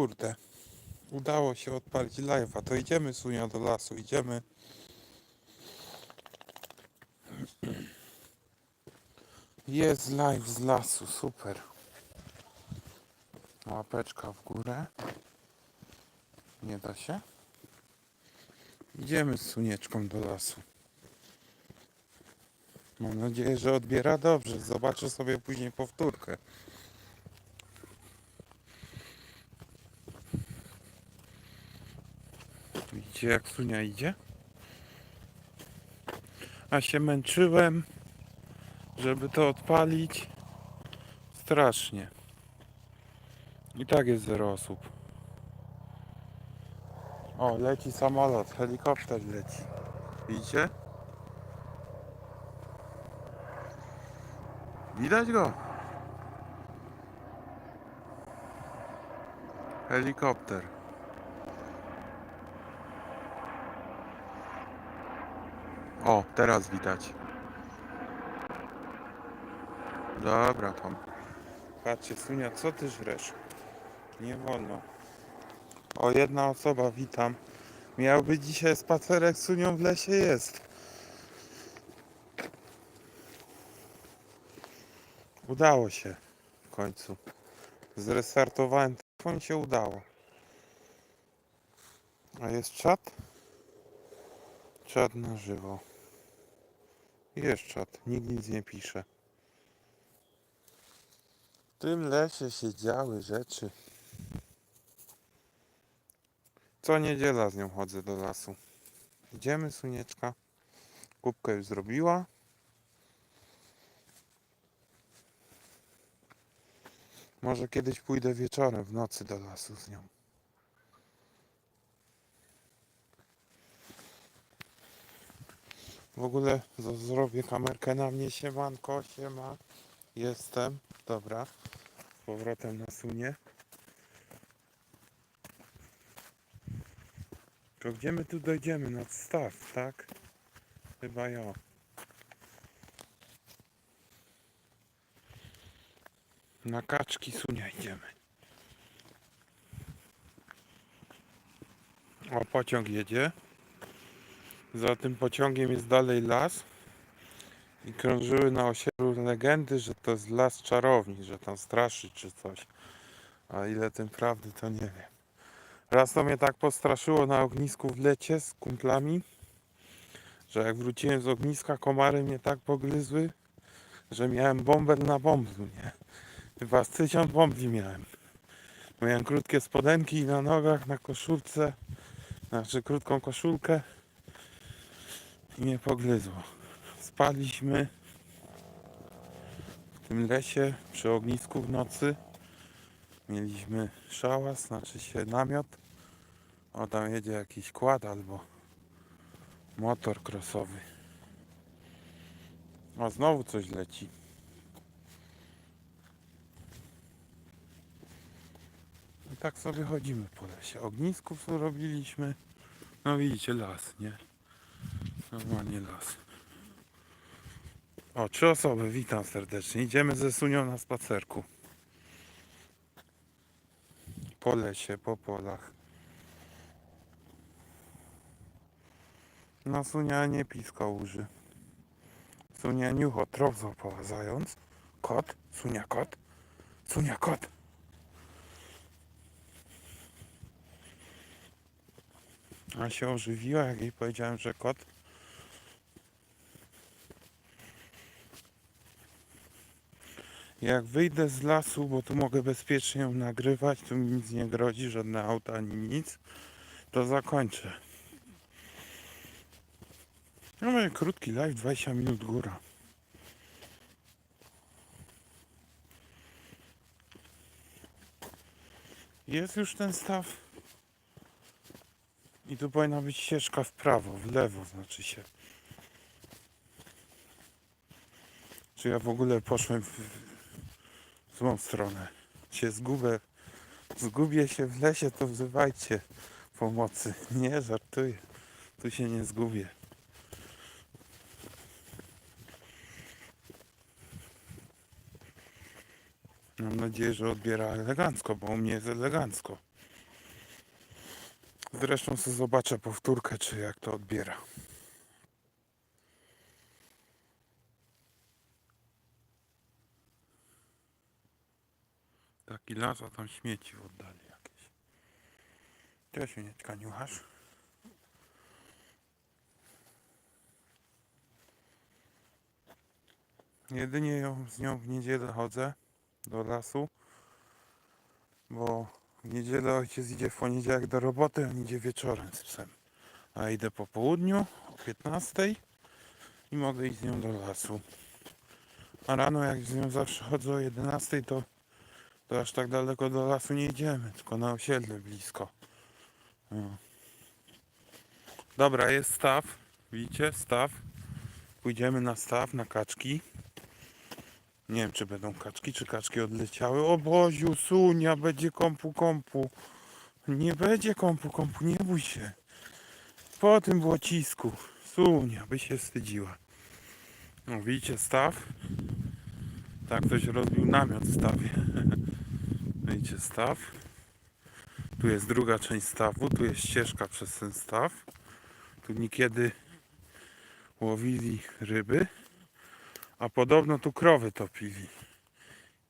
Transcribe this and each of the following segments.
kurde. Udało się odpalić live'a. To idziemy Sunia do lasu, idziemy. Jest live z lasu, super. Łapeczka w górę. Nie da się? Idziemy z Sunieczką do lasu. Mam nadzieję, że odbiera dobrze. Zobaczę sobie później powtórkę. Widzicie jak Sunia idzie? A się męczyłem, żeby to odpalić. Strasznie. I tak jest zero osób. O, leci samolot, helikopter leci. Widzicie? Widać go? Helikopter. O, teraz widać. Dobra, tam. Patrzcie, Sunia, co ty żresz? Nie wolno. O, jedna osoba, witam. Miał być dzisiaj spacerek z Sunią w lesie, jest. Udało się w końcu. Zrestartowałem telefon się udało. A jest czat? Czat na żywo. Jest czat, nikt nic nie pisze. W tym lesie się działy rzeczy. Co niedziela z nią chodzę do lasu. Idziemy, Sunieczka. Kubkę już zrobiła. Może kiedyś pójdę wieczorem w nocy do lasu z nią. W ogóle zrobię kamerkę na mnie, siemanko, siema. Jestem, dobra. Z powrotem na sunie. To gdzie my tu dojdziemy? Nad staw, tak? Chyba ja. Na kaczki sunia idziemy. O, pociąg jedzie. Za tym pociągiem jest dalej las. I krążyły na osiedlu legendy, że to jest las czarowni, że tam straszy czy coś. A ile tym prawdy, to nie wiem. Raz to mnie tak postraszyło na ognisku w lecie z kumplami, że jak wróciłem z ogniska, komary mnie tak pogryzły, że miałem bombę na bąblu, nie? Chyba z tysiąc bombli miałem. Miałem krótkie spodenki na nogach, na koszulce, znaczy krótką koszulkę i mnie pogryzło. Spaliśmy w tym lesie przy ognisku w nocy. Mieliśmy szałas, znaczy się namiot. O, tam jedzie jakiś kład albo motor crossowy. O, znowu coś leci. I tak sobie chodzimy po lesie. Ognisków robiliśmy. No widzicie, las, nie? Normalnie las. O, trzy osoby, witam serdecznie. Idziemy ze Sunią na spacerku. Po lesie, po polach. No Sunia nie piska uży. Sunia niucho, trop złapała zając. Kot? Sunia kot? Sunia kot! A się ożywiła, jak jej powiedziałem, że kot. Jak wyjdę z lasu, bo tu mogę bezpiecznie ją nagrywać, tu mi nic nie grozi, żadne auta ani nic, to zakończę. No mamy krótki live, 20 minut góra. Jest już ten staw. I tu powinna być ścieżka w prawo, w lewo znaczy się. Czy ja w ogóle poszłem w, złą stronę? Się zgubę, zgubię się w lesie, to wzywajcie pomocy. Nie, żartuję. Tu się nie zgubię. Mam nadzieję, że odbiera elegancko, bo u mnie jest elegancko. Zresztą sobie zobaczę powtórkę, czy jak to odbiera. Taki las, a tam śmieci w oddali jakieś. Cześć, Junieczka, niuchasz? Jedynie ją, z nią w niedzielę chodzę do lasu, bo w niedzielę ojciec idzie w poniedziałek do roboty, on idzie wieczorem z psem. A idę po południu o 15 i mogę iść z nią do lasu. A rano jak z nią zawsze chodzę o 11 to, to aż tak daleko do lasu nie idziemy, tylko na osiedle blisko. No. Dobra, jest staw. Widzicie? Staw. Pójdziemy na staw, na kaczki. Nie wiem, czy będą kaczki, czy kaczki odleciały. O Boziu, Sunia, będzie kompu, kompu. Nie będzie kompu, kompu, nie bój się. Po tym błocisku. Sunia, by się wstydziła. No, widzicie staw? Tak ktoś rozbił namiot w stawie. Widzicie staw? Tu jest druga część stawu, tu jest ścieżka przez ten staw. Tu niekiedy łowili ryby. A podobno tu krowy topili.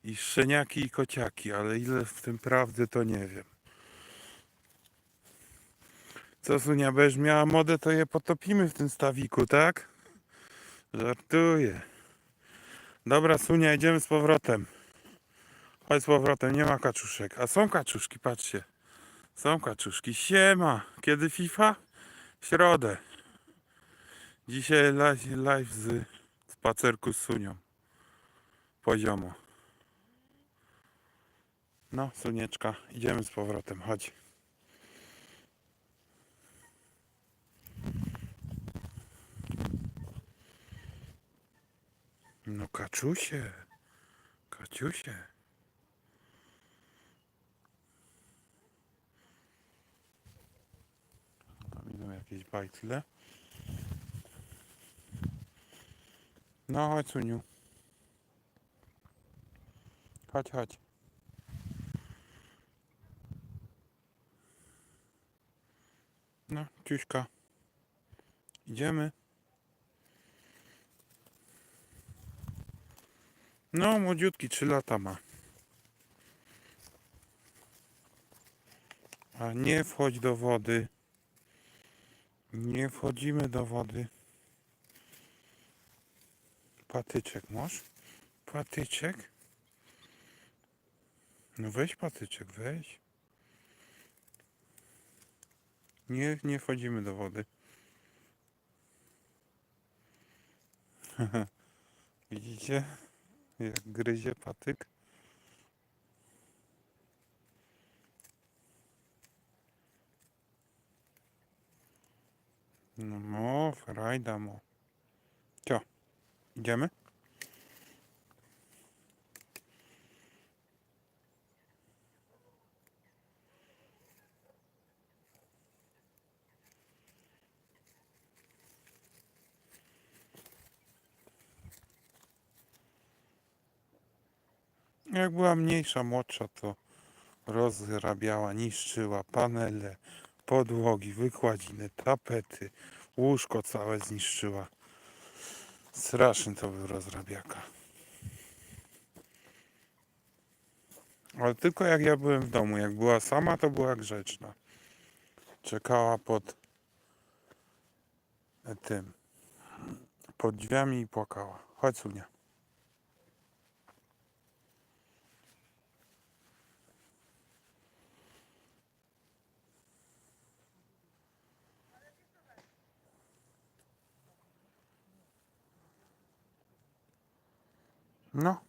I szczeniaki i kociaki, ale ile w tym prawdy to nie wiem. Co Sunia, będziesz miała modę, to je potopimy w tym stawiku, tak? Żartuję. Dobra Sunia, idziemy z powrotem. Chodź z powrotem, nie ma kaczuszek. A są kaczuszki, patrzcie. Są kaczuszki. Siema. Kiedy FIFA? W środę. Dzisiaj live, live z spacerku z Sunią. Poziomo. No, Sunieczka, idziemy z powrotem, chodź. No, kaczusie. Kaciusie. Idą jakieś bajtle. No chodź Suniu. Chodź, chodź. No, ciuśka. Idziemy. No, młodziutki, 3 lata ma. A nie wchodź do wody. Nie wchodzimy do wody. Patyczek masz? Patyczek? No weź patyczek, weź. Nie, nie wchodzimy do wody. Widzicie? Jak gryzie patyk? No, no frajda mo. Cio, idziemy? Jak była mniejsza, młodsza, to rozrabiała, niszczyła panele, podłogi, wykładziny, tapety, łóżko całe zniszczyła. Straszny to był rozrabiaka. Ale tylko jak ja byłem w domu, jak była sama, to była grzeczna. Czekała pod e, tym, pod drzwiami i płakała. Chodź, Sunia. No,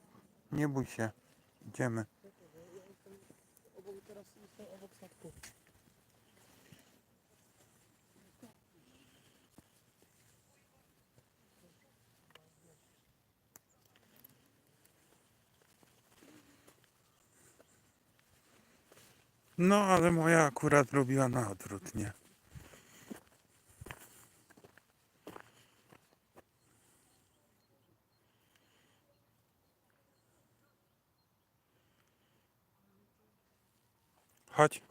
nie bój się. Idziemy. No, ale moja akurat robiła na odwrót, nie? Chodź.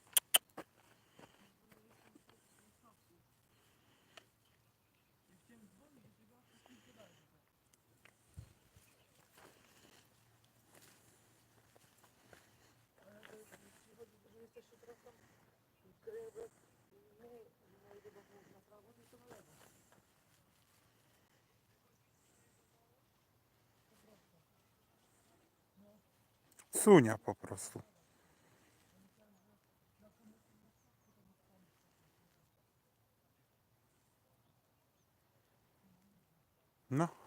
Sunia po prostu.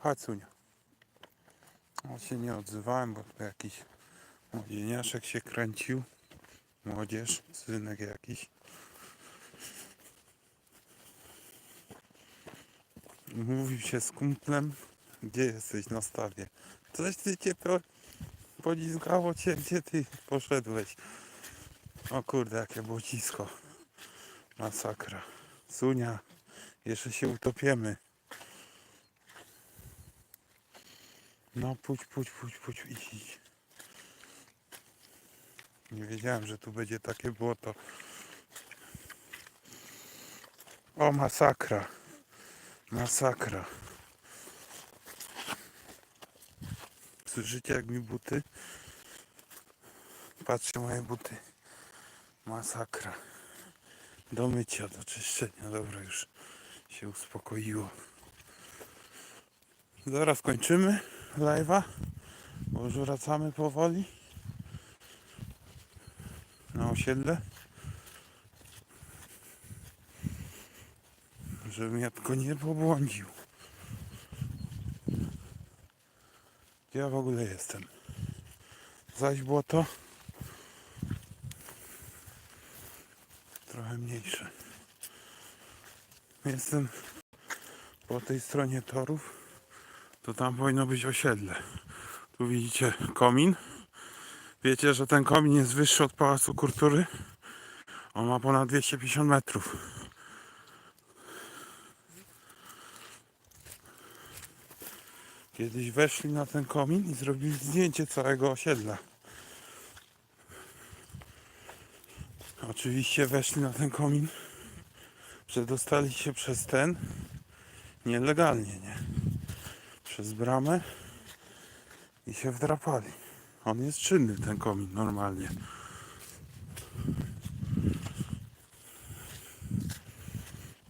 Chodź Sunia. Ja się nie odzywałem, bo tu jakiś młodzieniaszek się kręcił. Młodzież, synek jakiś. Mówił się z kumplem, gdzie jesteś na stawie. Coś ty cię po, podzizgało cię, gdzie ty poszedłeś. O kurde, jakie błocisko. Masakra. Sunia, jeszcze się utopiemy. No pójdź, pójdź, pójdź, pójdź, idź, idź. Nie wiedziałem, że tu będzie takie błoto. O, masakra. Masakra. Słyszycie jak mi buty? Patrzcie moje buty. Masakra. Do mycia, do czyszczenia. Dobra, już się uspokoiło. Zaraz kończymy live'a. Bo już wracamy powoli. Na osiedle. Żebym ja tylko nie pobłądził. Gdzie ja w ogóle jestem? Zaś błoto. Trochę mniejsze. Jestem po tej stronie torów. To tam powinno być osiedle. Tu widzicie komin. Wiecie, że ten komin jest wyższy od Pałacu Kultury? On ma ponad 250 metrów. Kiedyś weszli na ten komin i zrobili zdjęcie całego osiedla. Oczywiście weszli na ten komin, przedostali się przez ten nielegalnie, nie? Przez bramę i się wdrapali. On jest czynny, ten komin, normalnie.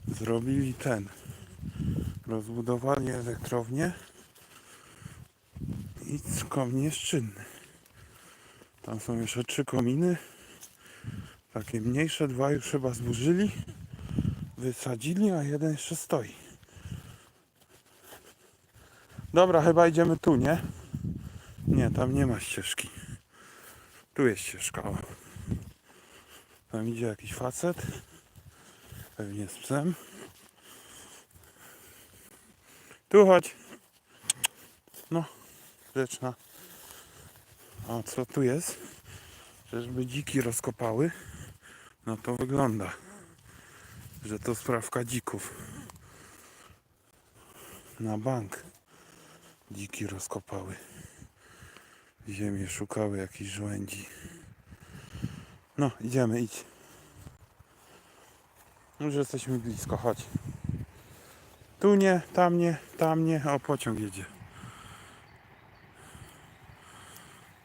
Zrobili ten. Rozbudowali elektrownię i komin jest czynny. Tam są jeszcze trzy kominy. Takie mniejsze, dwa już chyba zburzyli. Wysadzili, a jeden jeszcze stoi. Dobra, chyba idziemy tu, nie? Nie, tam nie ma ścieżki. Tu jest ścieżka. O. Tam idzie jakiś facet. Pewnie z psem. Tu chodź. No, rzeczna. A co tu jest? Czyżby dziki rozkopały? No to wygląda, że to sprawka dzików. Na bank dziki rozkopały. Ziemię szukały jakichś żołędzi. No, idziemy, idź. Już jesteśmy blisko, chodź. Tu nie, tam nie, tam nie. O, pociąg jedzie.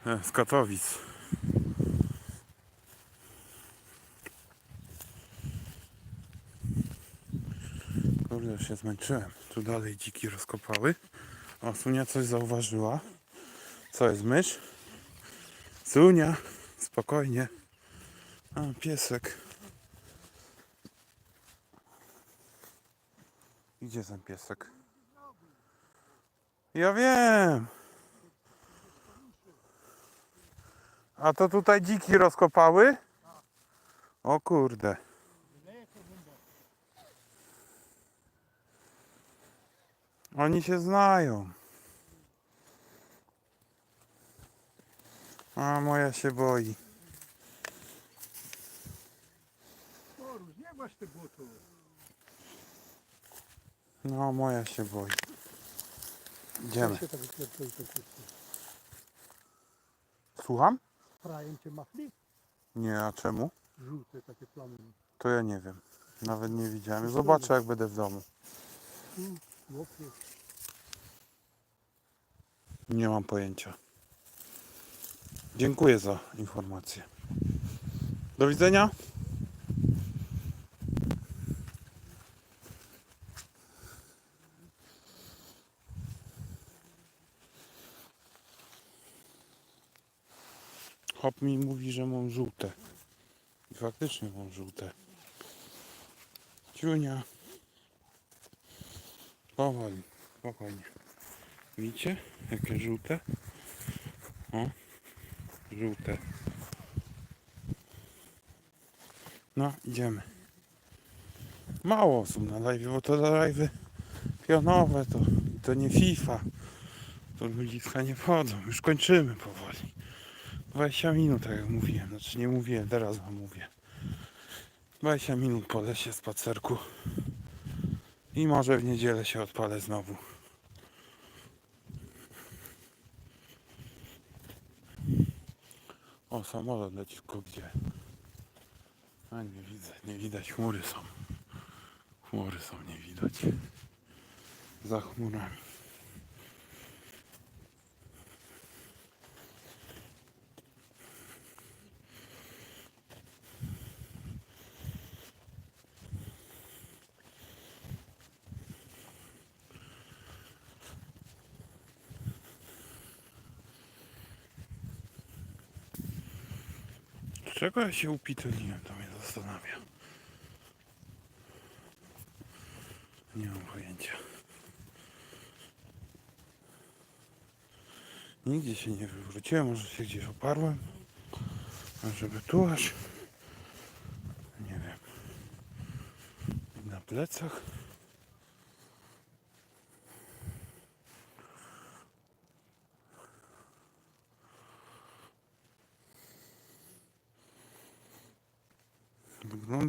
E, z Katowic. Kurde, już się zmęczyłem. Tu dalej dziki rozkopały. O, Sunia coś zauważyła. Co jest mysz? Sunia, spokojnie. A, piesek. Gdzie ten piesek? Ja wiem. A to tutaj dziki rozkopały? O kurde. Oni się znają. A moja się boi. Boruś, nie masz. No moja się boi. Idziemy. się tak to. Słucham? Frajem cię machli? Nie, a czemu? Żółte takie plamy. To ja nie wiem. Nawet nie widziałem. Zobaczę jak będę w domu. Łopie. Nie mam pojęcia. Dziękuję za informację. Do widzenia. mi mówi, że mam żółte. I faktycznie mam żółte. Ciunia. Powoli, spokojnie. Widzicie? Jakie żółte? O, żółte. No, idziemy. Mało osób na live, bo to live pionowe, to, to nie FIFA. To ludziska nie wchodzą. Już kończymy powoli. 20 minut, tak jak mówiłem. Znaczy nie mówiłem, teraz wam mówię. 20 minut po lesie spacerku. I może w niedzielę się odpalę znowu. O, samolot leci tylko gdzie? A nie widzę, nie widać, chmury są. Chmury są, nie widać. Za chmurami. Czego ja się upitoliłem, to mnie zastanawia. Nie mam pojęcia. Nigdzie się nie wywróciłem, może się gdzieś oparłem. A żeby tu aż. Nie wiem. Na plecach.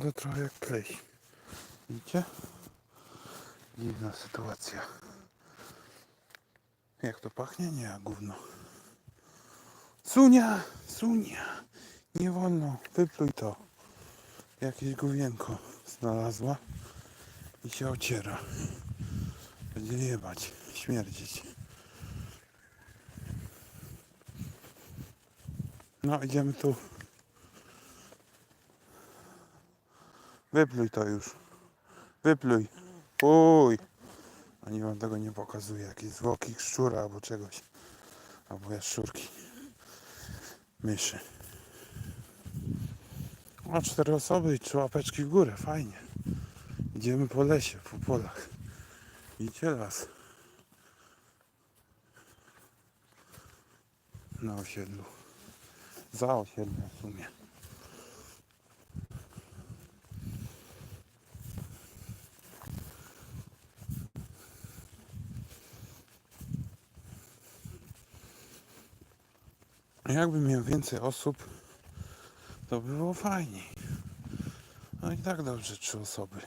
Wygląda trochę jak pleś. Widzicie? Dziwna sytuacja. Jak to pachnie? Nie, gówno. Sunia! Sunia! Nie wolno. Wypluj to. Jakieś gówienko znalazła i się ociera. Będzie jebać, śmierdzić. No, idziemy tu. Wypluj to już. Wypluj. Uj. Ani wam tego nie pokazuje. Jakieś zwłoki szczura albo czegoś. Albo jaszczurki. Myszy. O, cztery osoby i trzy łapeczki w górę. Fajnie. Idziemy po lesie, po polach. Idzie las. Na osiedlu. Za osiedlem w sumie. Jakby miał więcej osób, to by było fajniej. No i tak dobrze, trzy osoby.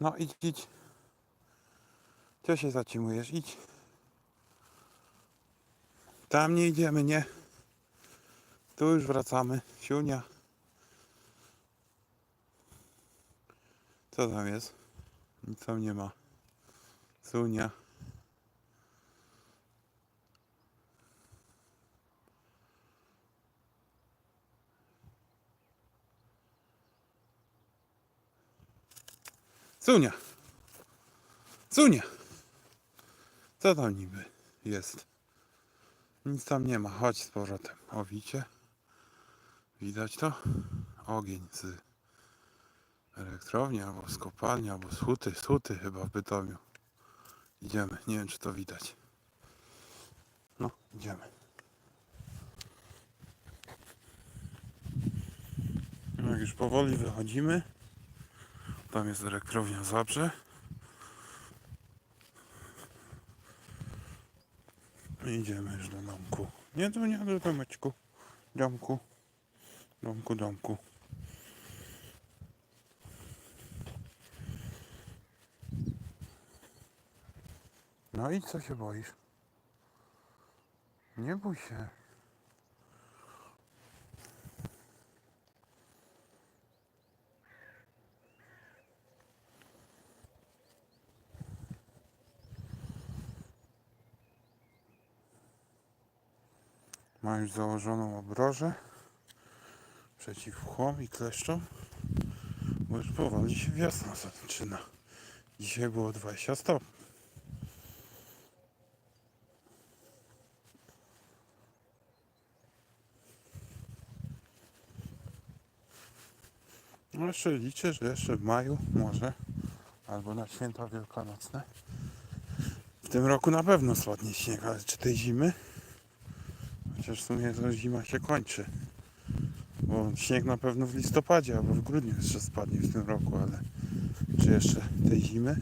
No idź, idź. Gdzie się zatrzymujesz? Idź. Tam nie idziemy, nie. Tu już wracamy. Siunia. Co tam jest? Nic tam nie ma. Sunia. Sunia. Sunia. Co tam niby jest? Nic tam nie ma. Chodź z powrotem. O, widzicie? Widać to? Ogień z elektrowni, albo z kopalni, albo z huty. Z huty chyba w Bytomiu. Idziemy. Nie wiem, czy to widać. No, idziemy. No, Jak już powoli wychodzimy, tam jest elektrownia Zabrze. Idziemy już do domku. Nie, to nie do domeczku. Domku. Domku, domku. No i co się boisz? Nie bój się. Ma już założoną obrożę przeciw chłom i kleszczom, bo już powoli się wiosna zaczyna. Dzisiaj było 20 stopni. No jeszcze liczę, że jeszcze w maju może, albo na święta wielkanocne. W tym roku na pewno spadnie śnieg, ale czy tej zimy? Chociaż w sumie to zima się kończy. Bo śnieg na pewno w listopadzie albo w grudniu jeszcze spadnie w tym roku, ale czy jeszcze tej zimy?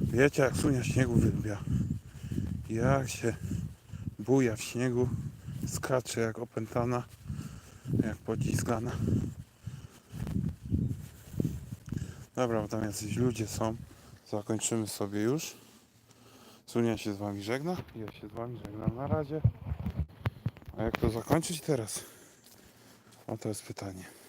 Wiecie jak Sunia śniegu wylubia. Jak się buja w śniegu, skacze jak opętana, jak pociskana. Dobra, bo tam jacyś ludzie są. Zakończymy sobie już. Sunia się z wami żegna. Ja się z wami żegnam na razie. A jak to zakończyć teraz? O to jest pytanie.